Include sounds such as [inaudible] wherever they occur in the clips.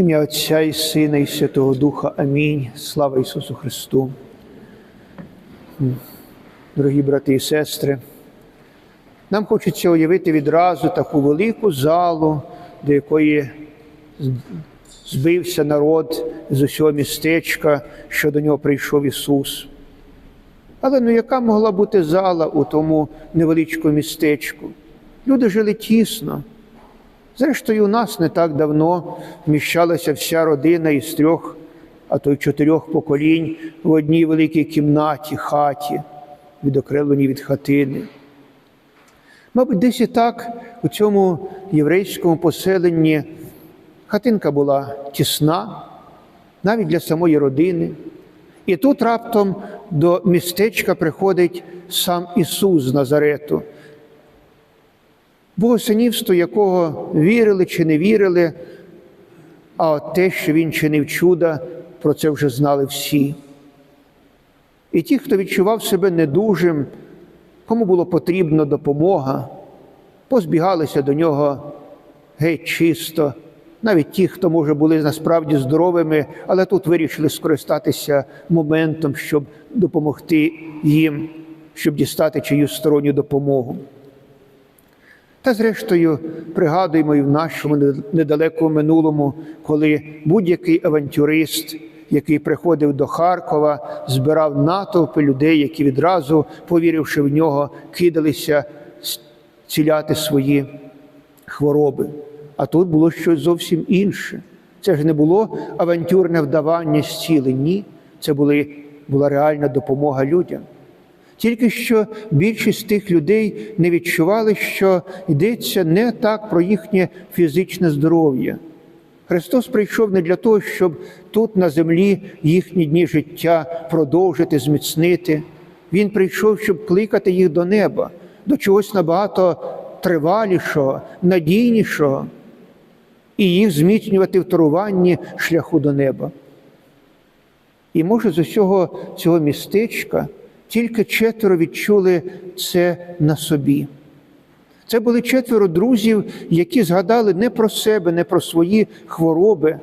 ім'я Отця і Сина, і Святого Духа. Амінь. Слава Ісусу Христу. Дорогі брати і сестри, нам хочеться уявити відразу таку велику залу, до якої збився народ з усього містечка, що до нього прийшов Ісус. Але ну яка могла бути зала у тому невеличкому містечку? Люди жили тісно. Зрештою, у нас не так давно вміщалася вся родина із трьох, а то й чотирьох поколінь в одній великій кімнаті, хаті, відокремленій від хатини. Мабуть, десь і так у цьому єврейському поселенні хатинка була тісна, навіть для самої родини. І тут раптом до містечка приходить сам Ісус з Назарету, богосинівство якого вірили чи не вірили, а от те, що він чинив чуда, про це вже знали всі. І ті, хто відчував себе недужим, кому було потрібна допомога, позбігалися до нього геть чисто, навіть ті, хто, може, були насправді здоровими, але тут вирішили скористатися моментом, щоб допомогти їм, щоб дістати чиюсь сторонню допомогу. Та, зрештою, пригадуємо і в нашому недалекому минулому, коли будь-який авантюрист, який приходив до Харкова, збирав натовпи людей, які відразу, повіривши в нього, кидалися ціляти свої хвороби. А тут було щось зовсім інше. Це ж не було авантюрне вдавання зцілень, ні, це були, була реальна допомога людям. Тільки що більшість тих людей не відчували, що йдеться не так про їхнє фізичне здоров'я. Христос прийшов не для того, щоб тут на землі їхні дні життя продовжити, зміцнити. Він прийшов, щоб кликати їх до неба, до чогось набагато тривалішого, надійнішого, і їх зміцнювати в торуванні шляху до неба. І може з усього цього містечка тільки четверо відчули це на собі. Це були четверо друзів, які згадали не про себе, не про свої хвороби,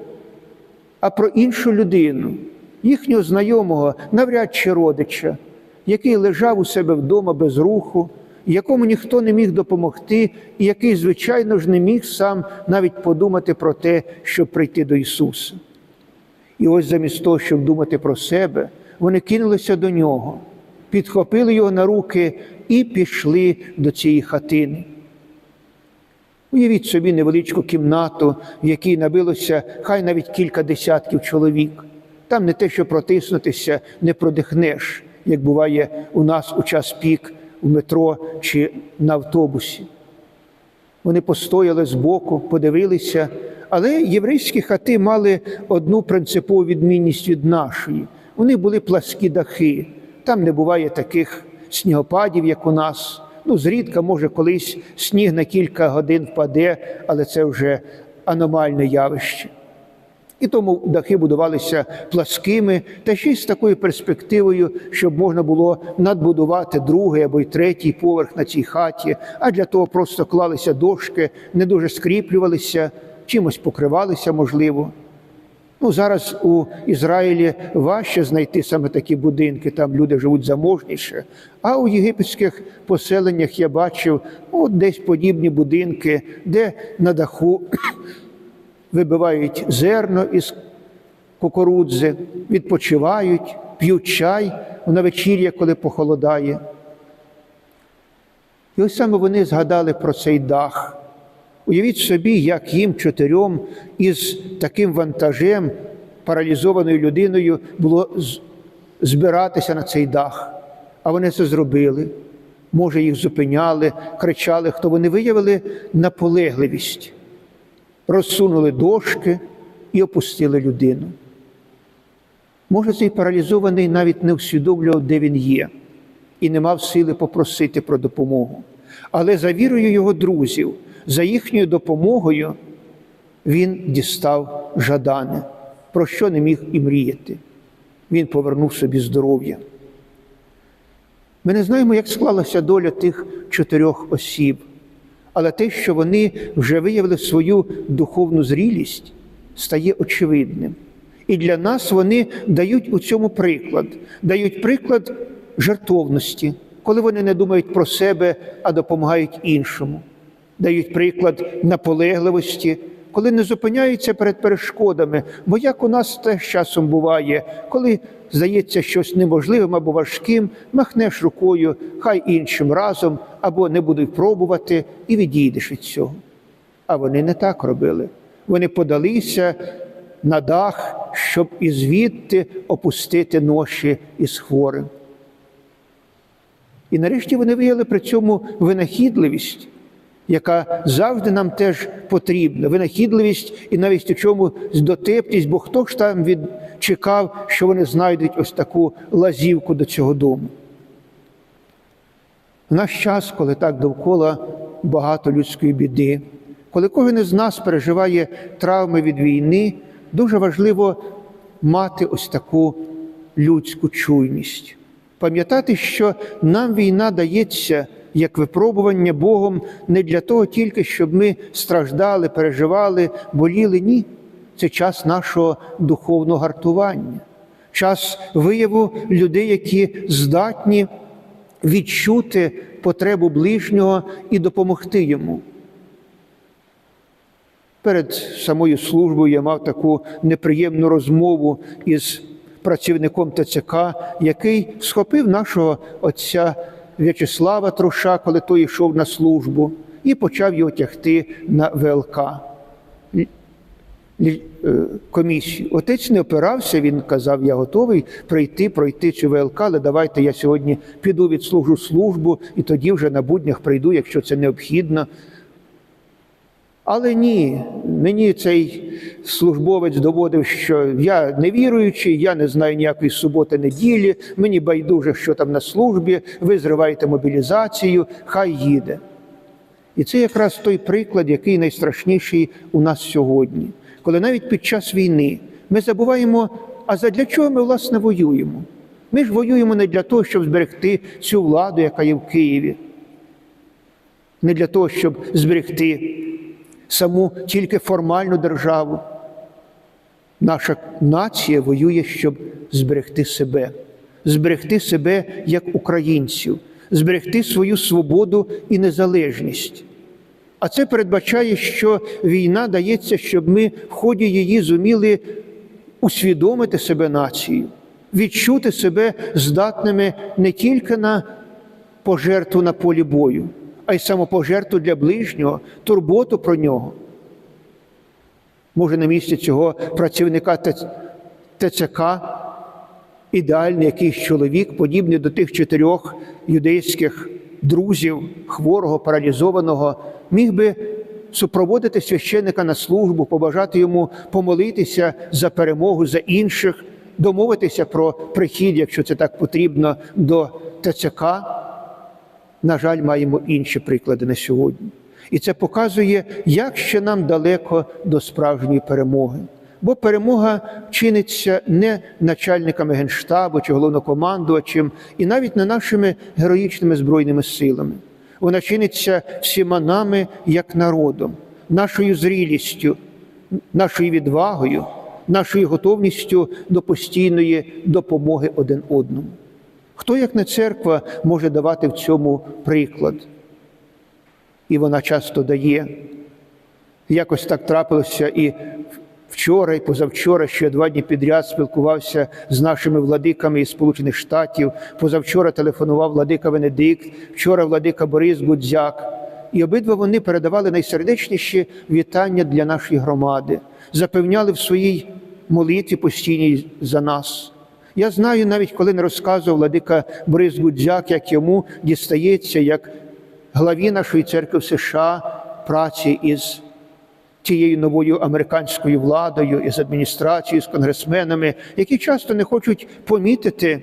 а про іншу людину, їхнього знайомого, навряд чи родича, який лежав у себе вдома без руху, якому ніхто не міг допомогти, і який, звичайно ж, не міг сам навіть подумати про те, щоб прийти до Ісуса. І ось замість того, щоб думати про себе, вони кинулися до нього підхопили його на руки і пішли до цієї хатини. Уявіть собі невеличку кімнату, в якій набилося хай навіть кілька десятків чоловік. Там не те, що протиснутися, не продихнеш, як буває у нас у час пік у метро чи на автобусі. Вони постояли збоку, подивилися, але єврейські хати мали одну принципову відмінність від нашої. Вони були пласкі дахи. Там не буває таких снігопадів, як у нас. Ну, зрідка, може, колись сніг на кілька годин впаде, але це вже аномальне явище. І тому дахи будувалися пласкими, та ще й з такою перспективою, щоб можна було надбудувати другий або й третій поверх на цій хаті, а для того просто клалися дошки, не дуже скріплювалися, чимось покривалися, можливо. Ну, Зараз у Ізраїлі важче знайти саме такі будинки, там люди живуть заможніше. А у єгипетських поселеннях я бачив от десь подібні будинки, де на даху [clears throat] вибивають зерно із кукурудзи, відпочивають, п'ють чай на вечір'я, коли похолодає. І ось саме вони згадали про цей дах. Уявіть собі, як їм чотирьом із таким вантажем, паралізованою людиною, було збиратися на цей дах. А вони це зробили. Може, їх зупиняли, кричали, хто вони виявили наполегливість, розсунули дошки і опустили людину. Може, цей паралізований навіть не усвідомлював, де він є, і не мав сили попросити про допомогу. Але за вірою його друзів за їхньою допомогою він дістав жадане, про що не міг і мріяти. Він повернув собі здоров'я. Ми не знаємо, як склалася доля тих чотирьох осіб, але те, що вони вже виявили свою духовну зрілість, стає очевидним. І для нас вони дають у цьому приклад, дають приклад жертовності, коли вони не думають про себе, а допомагають іншому, дають приклад наполегливості, коли не зупиняються перед перешкодами. Бо як у нас теж часом буває, коли здається щось неможливим або важким, махнеш рукою, хай іншим разом, або не будуть пробувати, і відійдеш від цього. А вони не так робили. Вони подалися на дах, щоб і звідти опустити ноші із хворим. І нарешті вони виявили при цьому винахідливість, яка завжди нам теж потрібна. Винахідливість і навіть у чому дотепність, бо хто ж там від... чекав, що вони знайдуть ось таку лазівку до цього дому. В наш час, коли так довкола багато людської біди, коли кожен із нас переживає травми від війни, дуже важливо мати ось таку людську чуйність. Пам'ятати, що нам війна дається як випробування Богом не для того тільки, щоб ми страждали, переживали, боліли. Ні. Це час нашого духовного гартування, час вияву людей, які здатні відчути потребу ближнього і допомогти йому. Перед самою службою я мав таку неприємну розмову із працівником ТЦК, який схопив нашого отця В'ячеслава Труша, коли той йшов на службу, і почав його тягти на ВЛК комісію. Отець не опирався, він казав, я готовий прийти, пройти цю ВЛК, але давайте я сьогодні піду відслужу службу і тоді вже на буднях прийду, якщо це необхідно. Але ні, мені цей службовець доводив, що я не віруючий, я не знаю ніякої суботи неділі, мені байдуже, що там на службі, ви зриваєте мобілізацію, хай їде. І це якраз той приклад, який найстрашніший у нас сьогодні, коли навіть під час війни ми забуваємо, а задля чого ми, власне, воюємо? Ми ж воюємо не для того, щоб зберегти цю владу, яка є в Києві, не для того, щоб зберегти саму тільки формальну державу. Наша нація воює, щоб зберегти себе, зберегти себе як українців, зберегти свою свободу і незалежність. А це передбачає, що війна дається, щоб ми в ході її зуміли усвідомити себе нацією, відчути себе здатними не тільки на пожертву на полі бою, а й самопожертву для ближнього, турботу про нього. Може, на місці цього працівника ТЦК ідеальний якийсь чоловік, подібний до тих чотирьох юдейських друзів, хворого, паралізованого, міг би супроводити священника на службу, побажати йому помолитися за перемогу за інших, домовитися про прихід, якщо це так потрібно, до ТЦК. На жаль, маємо інші приклади на сьогодні. І це показує, як ще нам далеко до справжньої перемоги. Бо перемога чиниться не начальниками генштабу чи головнокомандувачем, і навіть не нашими героїчними збройними силами. Вона чиниться всіма нами як народом, нашою зрілістю, нашою відвагою, нашою готовністю до постійної допомоги один одному. Хто, як не церква, може давати в цьому приклад? І вона часто дає. Якось так трапилося і вчора, і позавчора, ще два дні підряд спілкувався з нашими владиками із Сполучених Штатів. Позавчора телефонував владика Венедикт, вчора владика Борис Гудзяк. І обидва вони передавали найсердечніші вітання для нашої громади, запевняли в своїй молитві постійній за нас. Я знаю, навіть коли не розказував владика Борис Гудзяк, як йому дістається, як главі нашої церкви в США праці із тією новою американською владою, із адміністрацією, з конгресменами, які часто не хочуть помітити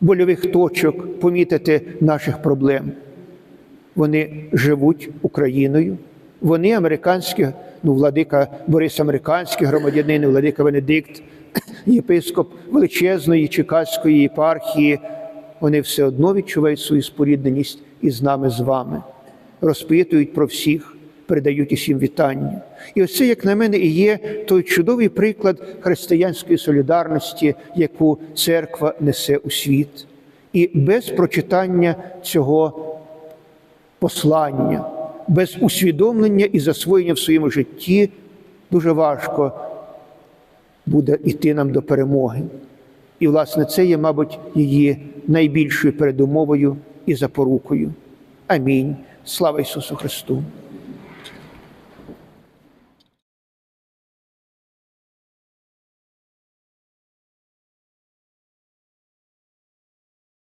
больових точок, помітити наших проблем. Вони живуть Україною, вони американські, ну, владика Борис американський громадянин, владика Венедикт, єпископ величезної Чикаської єпархії, вони все одно відчувають свою спорідненість із нами з вами, розпитують про всіх, передають усім вітання. І ось це, як на мене, і є той чудовий приклад християнської солідарності, яку церква несе у світ. І без прочитання цього послання, без усвідомлення і засвоєння в своєму житті дуже важко буде йти нам до перемоги. І, власне, це є, мабуть, її найбільшою передумовою і запорукою. Амінь. Слава Ісусу Христу!